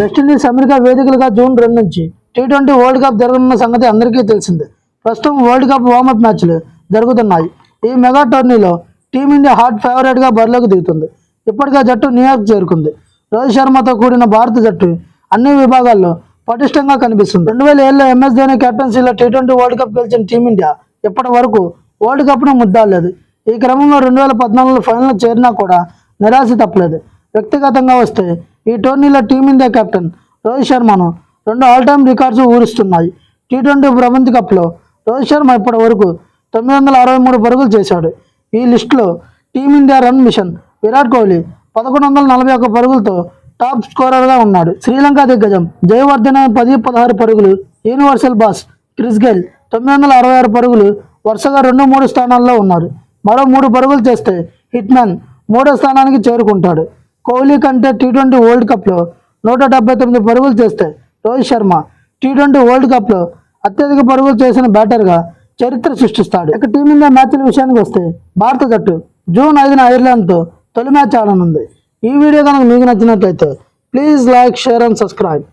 West Indies America వేదికలుగా June రెండు నుంచి tea twenty world cup జరగనున్న సంగతి అందరికీ తెలిసిందే. ప్రస్తుతం వరల్డ్ కప్ వార్మప్ మ్యాచ్లు జరుగుతున్నాయి. ఈ మెగా టోర్నీలో టీమిండియా హాట్ ఫేవరెట్గా బరిలోకి దిగుతుంది. ఇప్పటికే జట్టు న్యూయార్క్ చేరుకుంది. రోహిత్ శర్మతో కూడిన భారత జట్టు అన్ని విభాగాల్లో పటిష్టంగా కనిపిస్తుంది. రెండు వేల ఏళ్ళలో ఎంఎస్ ధోని కెప్టెన్సీలో టీ ట్వంటీ వరల్డ్ కప్ గెలిచిన టీమిండియా ఇప్పటి వరకు వరల్డ్ కప్ను ముద్దాలేదు ఈ క్రమంలో రెండు వేల పద్నాలుగులో ఫైనల్ చేరినా కూడా నిరాశ తప్పలేదు. వ్యక్తిగతంగా వస్తే ఈ టోర్నీలో టీమిండియా కెప్టెన్ రోహిత్ శర్మను రెండు ఆల్ టైమ్ రికార్డ్స్ ఊరుస్తున్నాయి టీ ట్వంటీ ప్రపంచ కప్లో రోహిత్ శర్మ ఇప్పటి వరకు తొమ్మిది వందల అరవై మూడు పరుగులు చేశాడు. ఈ లిస్టులో team India run machine Virat Kohli పదకొండు వందల నలభై ఒక్క పరుగులతో టాప్ స్కోరర్గా ఉన్నాడు. శ్రీలంక దిగ్గజం జయవర్ధన పది పదహారు పరుగులు యూనివర్సల్ బాస్ క్రిస్ గెల్ తొమ్మిది వందల అరవై ఆరు పరుగులు వరుసగా రెండు మూడు స్థానాల్లో ఉన్నారు. మరో మూడు పరుగులు చేస్తే హిట్ మూడో స్థానానికి చేరుకుంటాడు. కోహ్లీ కంటే టీ ట్వంటీ వరల్డ్ కప్లో నూట డెబ్బై తొమ్మిది పరుగులు చేస్తే Rohit Sharma T twenty world కప్లో అత్యధిక పరుగులు చేసిన బ్యాటర్గా చరిత్ర సృష్టిస్తాడు. ఇక టీమిండియా మ్యాచ్ల విషయానికి వస్తే భారత జట్టు జూన్ ఐదున ఐర్లాండ్తో తొలి మ్యాచ్ ఆడనుంది. ఈ వీడియో కనుక మీకు నచ్చినట్లయితే please like share and subscribe.